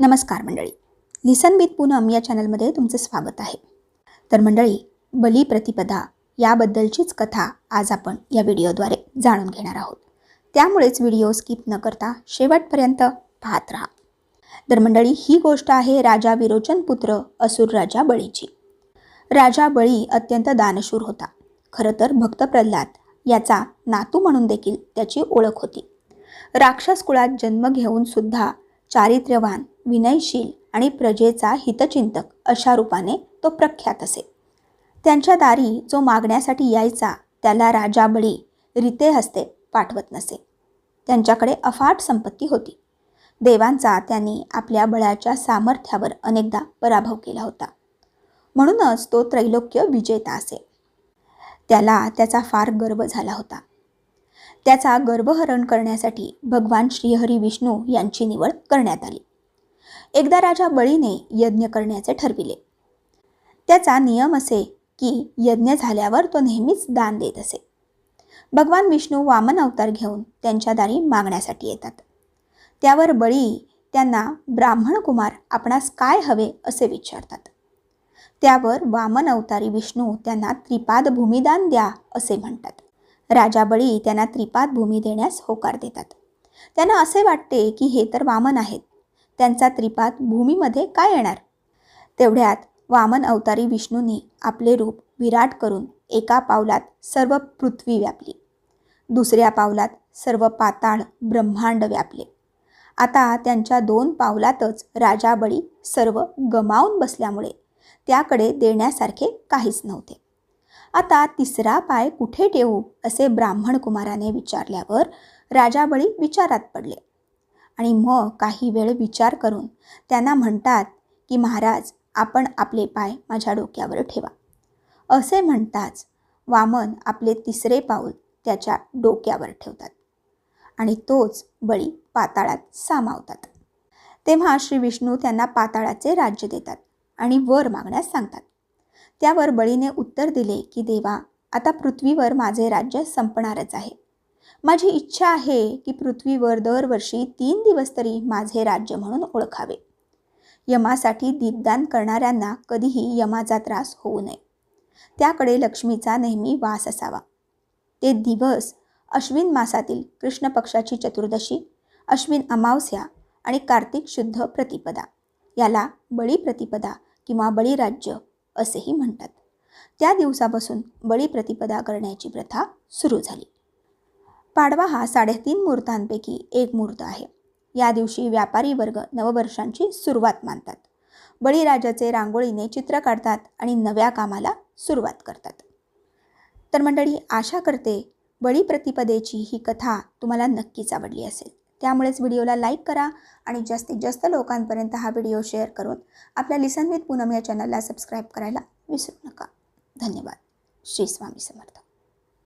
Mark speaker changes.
Speaker 1: नमस्कार मंडळी. लिसन विथ पूनम या चॅनलमध्ये तुमचं स्वागत आहे. तर मंडळी बलिप्रतिपदा याबद्दलचीच कथा आज आपण या व्हिडिओद्वारे जाणून घेणार आहोत. त्यामुळेच व्हिडिओ स्किप न करता शेवटपर्यंत पाहत राहा. तर मंडळी ही गोष्ट आहे राजा विरोचन पुत्र असुर राजा बळीची. राजा बळी अत्यंत दानशूर होता. खरं तर भक्त प्रल्हाद याचा नातू म्हणून देखील त्याची ओळख होती. राक्षस कुळात जन्म घेऊन सुद्धा चारित्र्यवान विनयशील आणि प्रजेचा हितचिंतक अशा रूपाने तो प्रख्यात असे. त्यांच्या दारी जो मागण्यासाठी यायचा त्याला राजा बळी रिते हस्ते पाठवत नसे. त्यांच्याकडे अफाट संपत्ती होती. देवांचा त्यांनी आपल्या बळाच्या सामर्थ्यावर अनेकदा पराभव केला होता. म्हणूनच तो त्रैलोक्य विजेता असे. त्याला त्याचा फार गर्व झाला होता. त्याचा गर्भहरण करण्यासाठी भगवान श्रीहरी विष्णू यांची निवड करण्यात आली. एकदा राजा बळीने यज्ञ करण्याचे ठरविले. त्याचा नियम असे की यज्ञ झाल्यावर तो नेहमीच दान देत असे. भगवान विष्णू वामन अवतार घेऊन त्यांच्या दारी मागण्यासाठी येतात. त्यावर बळी त्यांना ब्राह्मण कुमार आपणास काय हवे असे विचारतात. त्यावर वामन अवतारी विष्णू त्यांना त्रिपाद भूमिदान द्या असे म्हणतात. राजा बळी त्यांना त्रिपाद भूमी देण्यास होकार देतात. त्यांना असे वाटते की हे तर वामन आहेत त्यांचा त्रिपाद भूमीमध्ये काय येणार? तेवढ्यात वामन अवतारी विष्णूंनी आपले रूप विराट करून एका पावलात सर्व पृथ्वी व्यापली. दुसऱ्या पावलात सर्व पाताळ ब्रह्मांड व्यापले. आता त्यांच्या दोन पावलातच राजा बळी सर्व गमावून बसल्यामुळे त्याकडे देण्यासारखे काहीच नव्हते. आता तिसरा पाय कुठे ठेवू असे ब्राह्मण कुमाराने विचारल्यावर राजाबळी विचारात पडले. आणि मग काही वेळ विचार करून त्यांना म्हणतात की महाराज आपण आपले पाय माझ्या डोक्यावर ठेवा. असे म्हणताच वामन आपले तिसरे पाऊल त्याच्या डोक्यावर ठेवतात आणि तोच बळी पाताळात सामावतात. तेव्हा श्री विष्णू त्यांना पाताळाचे राज्य देतात आणि वर मागण्यास सांगतात. त्यावर बळीने उत्तर दिले की देवा आता पृथ्वीवर माझे राज्य संपणारच आहे. माझी इच्छा आहे की पृथ्वीवर दरवर्षी तीन दिवस तरी माझे राज्य म्हणून ओळखावे. यमासाठी दीपदान करणाऱ्यांना कधीही यमाचा त्रास होऊ नये. त्याकडे लक्ष्मीचा नेहमी वास असावा. ते दिवस अश्विन मासातील कृष्ण पक्षाची चतुर्दशी अश्विन अमावस्या आणि कार्तिक शुद्ध प्रतिपदा याला बळी प्रतिपदा किंवा बळीराज्य असेही म्हणतात. त्या दिवसापासून बळी प्रतिपदा करण्याची प्रथा सुरू झाली. पाडवा हा साडेतीन मुहूर्तांपैकी एक मुहूर्त आहे. या दिवशी व्यापारी वर्ग नववर्षांची सुरुवात मानतात. बळीराजाचे रांगोळीने चित्र काढतात आणि नव्या कामाला सुरुवात करतात. तर मंडळी आशा करते बळी प्रतिपदेची ही कथा तुम्हाला नक्कीच आवडली असेल. त्यामुळेच व्हिडिओला लाईक करा आणि जास्तीत जास्त लोकांपर्यंत हा व्हिडिओ शेअर करून आपल्या लिसन विथ पूनम या चॅनलला सबस्क्राईब करायला विसरू नका. धन्यवाद. श्री स्वामी समर्थ.